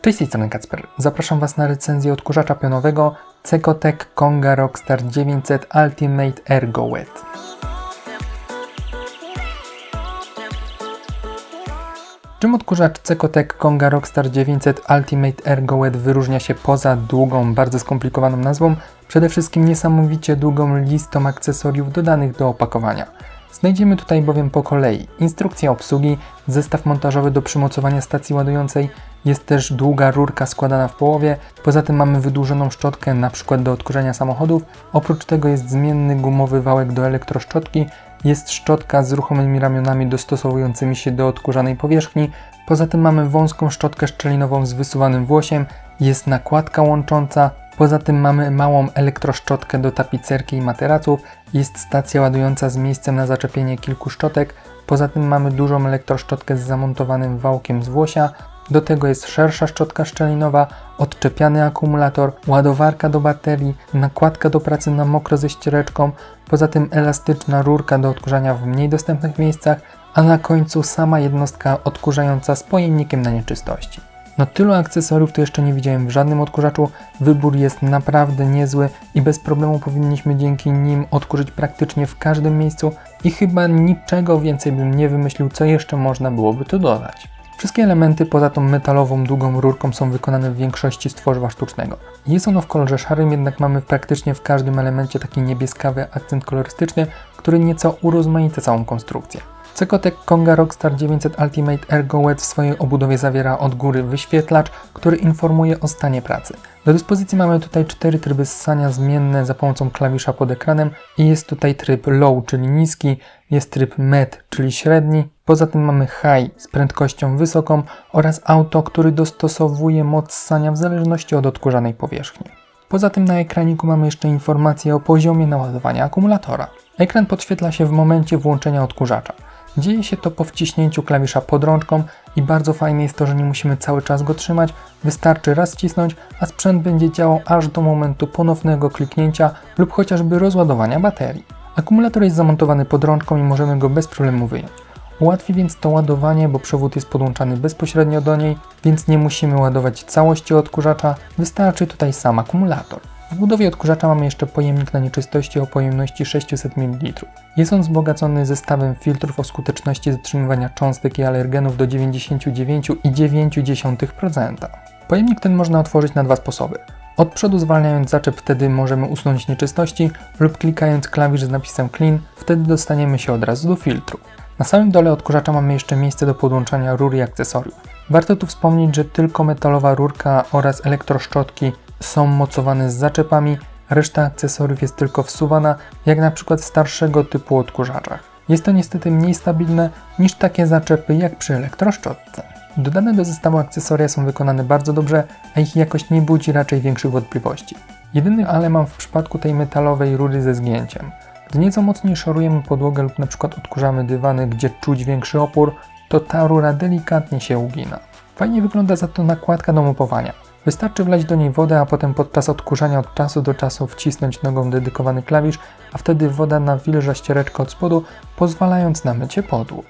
Cześć, z tej strony Kacper. Zapraszam Was na recenzję odkurzacza pionowego Cecotec Konga Rockstar 900 Ultimate Ergo Wet. Czym odkurzacz Cecotec Konga Rockstar 900 Ultimate Ergo Wet wyróżnia się poza długą, bardzo skomplikowaną nazwą? Przede wszystkim niesamowicie długą listą akcesoriów dodanych do opakowania. Znajdziemy tutaj bowiem po kolei. Instrukcję obsługi, zestaw montażowy do przymocowania stacji ładującej, jest też długa rurka składana w połowie, poza tym mamy wydłużoną szczotkę np. do odkurzania samochodów, oprócz tego jest zmienny gumowy wałek do elektroszczotki, jest szczotka z ruchomymi ramionami dostosowującymi się do odkurzanej powierzchni, poza tym mamy wąską szczotkę szczelinową z wysuwanym włosiem, jest nakładka łącząca, Poza tym mamy małą elektroszczotkę do tapicerki i materaców, jest stacja ładująca z miejscem na zaczepienie kilku szczotek, poza tym mamy dużą elektroszczotkę z zamontowanym wałkiem z włosia, do tego jest szersza szczotka szczelinowa, odczepiany akumulator, ładowarka do baterii, nakładka do pracy na mokro ze ściereczką, poza tym elastyczna rurka do odkurzania w mniej dostępnych miejscach, a na końcu sama jednostka odkurzająca z pojemnikiem na nieczystości. No tylu akcesoriów to jeszcze nie widziałem w żadnym odkurzaczu. Wybór jest naprawdę niezły i bez problemu powinniśmy dzięki nim odkurzyć praktycznie w każdym miejscu i chyba niczego więcej bym nie wymyślił, co jeszcze można byłoby tu dodać. Wszystkie elementy poza tą metalową, długą rurką są wykonane w większości z tworzywa sztucznego. Jest ono w kolorze szarym, jednak mamy praktycznie w każdym elemencie taki niebieskawy akcent kolorystyczny, który nieco urozmaica całą konstrukcję. Cecotec Konga Rockstar 900 Ultimate Ergo Wet w swojej obudowie zawiera od góry wyświetlacz, który informuje o stanie pracy. Do dyspozycji mamy tutaj cztery tryby ssania zmienne za pomocą klawisza pod ekranem i jest tutaj tryb low, czyli niski, jest tryb med, czyli średni, poza tym mamy high z prędkością wysoką oraz auto, który dostosowuje moc ssania w zależności od odkurzanej powierzchni. Poza tym na ekraniku mamy jeszcze informację o poziomie naładowania akumulatora. Ekran podświetla się w momencie włączenia odkurzacza. Dzieje się to po wciśnięciu klawisza pod rączką i bardzo fajne jest to, że nie musimy cały czas go trzymać, wystarczy raz wcisnąć, a sprzęt będzie działał aż do momentu ponownego kliknięcia lub chociażby rozładowania baterii. Akumulator jest zamontowany pod rączką i możemy go bez problemu wyjąć. Ułatwi więc to ładowanie, bo przewód jest podłączany bezpośrednio do niej, więc nie musimy ładować całości odkurzacza, wystarczy tutaj sam akumulator. W budowie odkurzacza mamy jeszcze pojemnik na nieczystości o pojemności 600 ml. Jest on wzbogacony zestawem filtrów o skuteczności zatrzymywania cząstek i alergenów do 99,9%. Pojemnik ten można otworzyć na dwa sposoby. Od przodu zwalniając zaczep wtedy możemy usunąć nieczystości lub klikając klawisz z napisem clean, wtedy dostaniemy się od razu do filtru. Na samym dole odkurzacza mamy jeszcze miejsce do podłączania rur i akcesoriów. Warto tu wspomnieć, że tylko metalowa rurka oraz elektroszczotki są mocowane z zaczepami, reszta akcesoriów jest tylko wsuwana, jak na przykład w starszego typu odkurzaczach. Jest to niestety mniej stabilne niż takie zaczepy jak przy elektroszczotce. Dodane do zestawu akcesoria są wykonane bardzo dobrze, a ich jakość nie budzi raczej większych wątpliwości. Jedyny ale mam w przypadku tej metalowej rury ze zgięciem. Gdy nieco mocniej szorujemy podłogę lub na przykład odkurzamy dywany, gdzie czuć większy opór, to ta rura delikatnie się ugina. Fajnie wygląda za to nakładka do mopowania. Wystarczy wlać do niej wodę, a potem podczas odkurzania od czasu do czasu wcisnąć nogą dedykowany klawisz, a wtedy woda nawilża ściereczkę od spodu, pozwalając na mycie podłóg.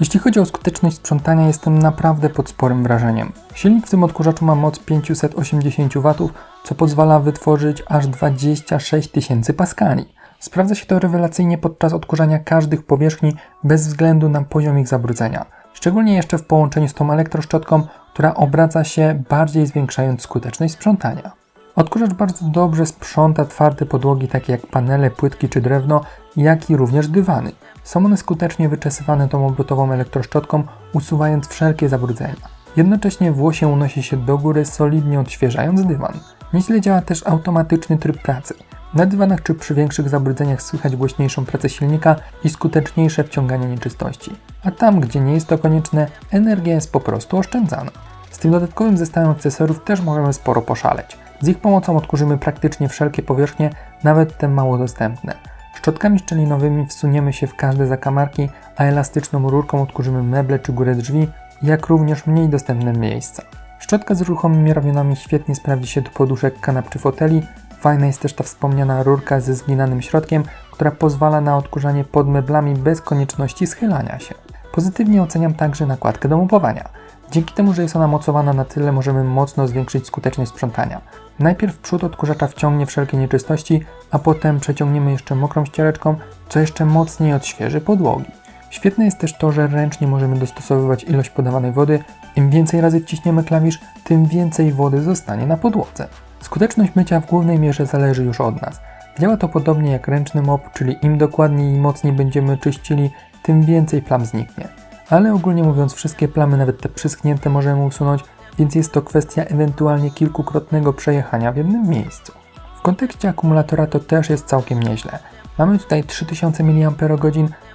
Jeśli chodzi o skuteczność sprzątania, jestem naprawdę pod sporym wrażeniem. Silnik w tym odkurzaczu ma moc 580 W, co pozwala wytworzyć aż 26 tysięcy paskali. Sprawdza się to rewelacyjnie podczas odkurzania każdych powierzchni bez względu na poziom ich zabrudzenia. Szczególnie jeszcze w połączeniu z tą elektroszczotką, która obraca się bardziej zwiększając skuteczność sprzątania. Odkurzacz bardzo dobrze sprząta twarde podłogi takie jak panele, płytki czy drewno, jak i również dywany. Są one skutecznie wyczesywane tą obrotową elektroszczotką, usuwając wszelkie zabrudzenia. Jednocześnie włosie unosi się do góry, solidnie odświeżając dywan. Nieźle działa też automatyczny tryb pracy. Na dywanach czy przy większych zabrudzeniach słychać głośniejszą pracę silnika i skuteczniejsze wciąganie nieczystości. A tam, gdzie nie jest to konieczne, energia jest po prostu oszczędzana. Z tym dodatkowym zestawem akcesoriów też możemy sporo poszaleć. Z ich pomocą odkurzymy praktycznie wszelkie powierzchnie, nawet te mało dostępne. Szczotkami szczelinowymi wsuniemy się w każde zakamarki, a elastyczną rurką odkurzymy meble czy górę drzwi, jak również mniej dostępne miejsca. Szczotka z ruchomymi ramionami świetnie sprawdzi się do poduszek kanap czy foteli. Fajna jest też ta wspomniana rurka ze zginanym środkiem, która pozwala na odkurzanie pod meblami bez konieczności schylania się. Pozytywnie oceniam także nakładkę do mopowania. Dzięki temu, że jest ona mocowana na tyle, możemy mocno zwiększyć skuteczność sprzątania. Najpierw przód odkurzacza wciągnie wszelkie nieczystości, a potem przeciągniemy jeszcze mokrą ściereczką, co jeszcze mocniej odświeży podłogi. Świetne jest też to, że ręcznie możemy dostosowywać ilość podawanej wody. Im więcej razy wciśniemy klawisz, tym więcej wody zostanie na podłodze. Skuteczność mycia w głównej mierze zależy już od nas. Działa to podobnie jak ręczny mop, czyli im dokładniej i mocniej będziemy czyścili, tym więcej plam zniknie. Ale ogólnie mówiąc, wszystkie plamy, nawet te przyschnięte, możemy usunąć, więc jest to kwestia ewentualnie kilkukrotnego przejechania w jednym miejscu. W kontekście akumulatora to też jest całkiem nieźle. Mamy tutaj 3000 mAh,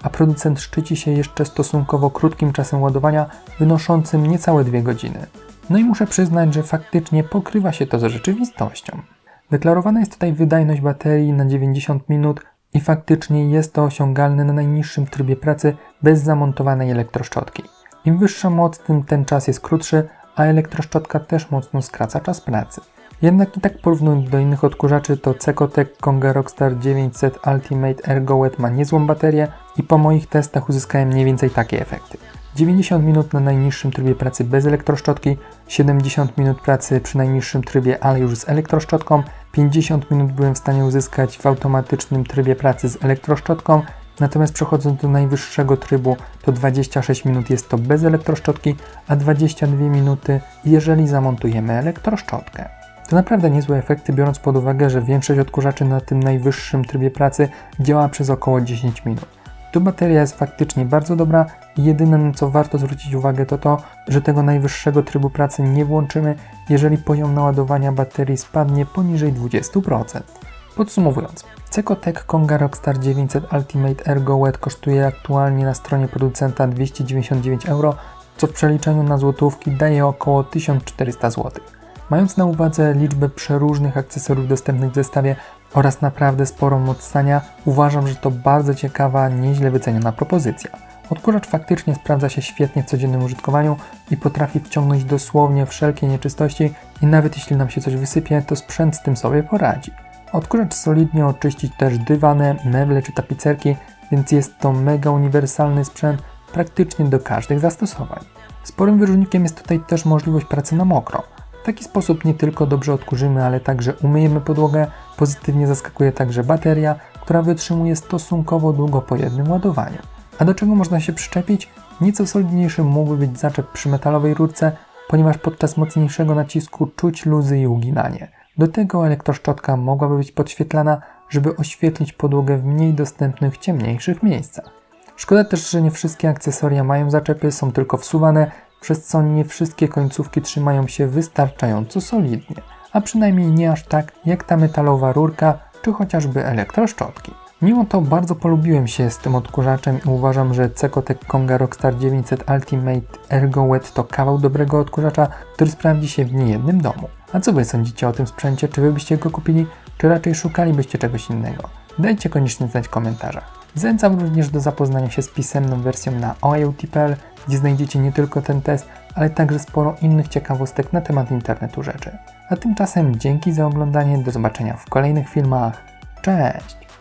a producent szczyci się jeszcze stosunkowo krótkim czasem ładowania, wynoszącym niecałe 2 godziny. No i muszę przyznać, że faktycznie pokrywa się to z rzeczywistością. Deklarowana jest tutaj wydajność baterii na 90 minut i faktycznie jest to osiągalne na najniższym trybie pracy bez zamontowanej elektroszczotki. Im wyższa moc, tym ten czas jest krótszy, a elektroszczotka też mocno skraca czas pracy. Jednak i tak porównując do innych odkurzaczy, to Cecotec Konga Rockstar 900 Ultimate Ergo Wet ma niezłą baterię i po moich testach uzyskałem mniej więcej takie efekty. 90 minut na najniższym trybie pracy bez elektroszczotki, 70 minut pracy przy najniższym trybie, ale już z elektroszczotką, 50 minut byłem w stanie uzyskać w automatycznym trybie pracy z elektroszczotką, natomiast przechodząc do najwyższego trybu, to 26 minut jest to bez elektroszczotki, a 22 minuty, jeżeli zamontujemy elektroszczotkę. To naprawdę niezłe efekty, biorąc pod uwagę, że większość odkurzaczy na tym najwyższym trybie pracy działa przez około 10 minut. Tu bateria jest faktycznie bardzo dobra jedyne na co warto zwrócić uwagę to to, że tego najwyższego trybu pracy nie włączymy, jeżeli poziom naładowania baterii spadnie poniżej 20%. Podsumowując, Cecotec Konga Rockstar 900 Ultimate Ergo Wet kosztuje aktualnie na stronie producenta 299 euro, co w przeliczeniu na złotówki daje około 1400 zł. Mając na uwadze liczbę przeróżnych akcesoriów dostępnych w zestawie oraz naprawdę sporą moc stania, uważam, że to bardzo ciekawa, nieźle wyceniona propozycja. Odkurzacz faktycznie sprawdza się świetnie w codziennym użytkowaniu i potrafi wciągnąć dosłownie wszelkie nieczystości i nawet jeśli nam się coś wysypie, to sprzęt z tym sobie poradzi. Odkurzacz solidnie oczyścić też dywany, meble czy tapicerki, więc jest to mega uniwersalny sprzęt praktycznie do każdych zastosowań. Sporym wyróżnikiem jest tutaj też możliwość pracy na mokro. W taki sposób nie tylko dobrze odkurzymy, ale także umyjemy podłogę. Pozytywnie zaskakuje także bateria, która wytrzymuje stosunkowo długo po jednym ładowaniu. A do czego można się przyczepić? Nieco solidniejszy mógłby być zaczep przy metalowej rurce, ponieważ podczas mocniejszego nacisku czuć luzy i uginanie. Do tego elektroszczotka mogłaby być podświetlana, żeby oświetlić podłogę w mniej dostępnych, ciemniejszych miejscach. Szkoda też, że nie wszystkie akcesoria mają zaczepy, są tylko wsuwane, przez co nie wszystkie końcówki trzymają się wystarczająco solidnie, a przynajmniej nie aż tak jak ta metalowa rurka czy chociażby elektroszczotki. Mimo to bardzo polubiłem się z tym odkurzaczem i uważam, że Cecotec Konga Rockstar 900 Ultimate Ergo Wet to kawał dobrego odkurzacza, który sprawdzi się w niejednym domu. A co Wy sądzicie o tym sprzęcie? Czy Wy byście go kupili, czy raczej szukalibyście czegoś innego? Dajcie koniecznie znać w komentarzach. Zachęcam również do zapoznania się z pisemną wersją na oiot.pl, gdzie znajdziecie nie tylko ten test, ale także sporo innych ciekawostek na temat internetu rzeczy. A tymczasem dzięki za oglądanie, do zobaczenia w kolejnych filmach. Cześć!